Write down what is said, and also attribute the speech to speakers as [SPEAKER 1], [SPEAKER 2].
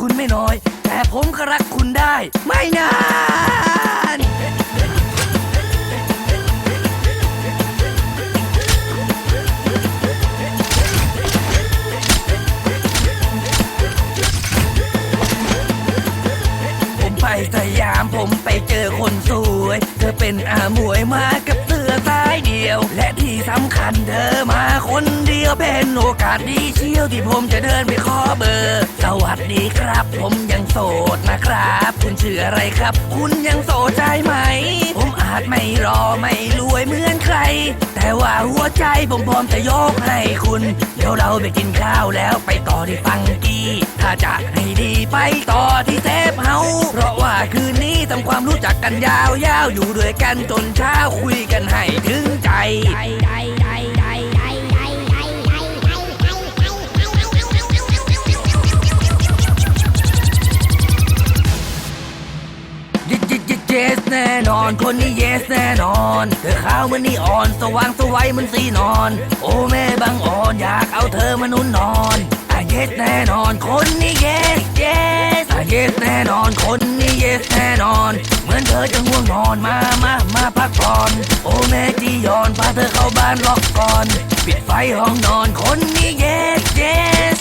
[SPEAKER 1] คุณไม่น้อย แต่ผมก็รักคุณได้ ไม่นานผมไปสยามผมไปเจอคนสวย เธอเป็นอาหมวยมา ที่สำคัญเธอมาคนเดียวเป็นโอกาสดีเชียวที่ผมจะเดินไปขอเบอร์ สวัสดีครับ ผมยังโสดนะครับ คุณชื่ออะไรครับ คุณยังโสดใจไหม ผมอาจไม่รอไม่รวยเหมือนใคร แต่ว่าหัวใจผมพร้อมจะยกให้คุณ เดี๋ยวเราไปกินข้าวแล้วไปต่อที่ฟังกี้ ถ้าจะให้ดีไปต่อที่เทปเฮาเพราะว่าคืนนี้ทำความรู้จักกันยาวๆอยู่ด้วยกันจนเช้าคุยกันให้ถึงใจ ดยิดยิดเยสแน่นอน คนนี้เยสแน่นอน เธอขาวเหมันนี่อ่อน สว่างสวัยเหมันสีนอน โอ้แม่บางอ่อน อยากเอาเธอมานุ่นนอนอะเยสแน่นอน คนนี้เยสเยสอะเยสแน่นอน คนนี้เยสแน่นอน เหมือนเธอจะง่วงนอนมา มา มาพักผ่อน โอ้แม่จียอนพาเธอเข้าบ้านล็อกก่อน ปิดไฟห้องนอน คนนี้เยสเยส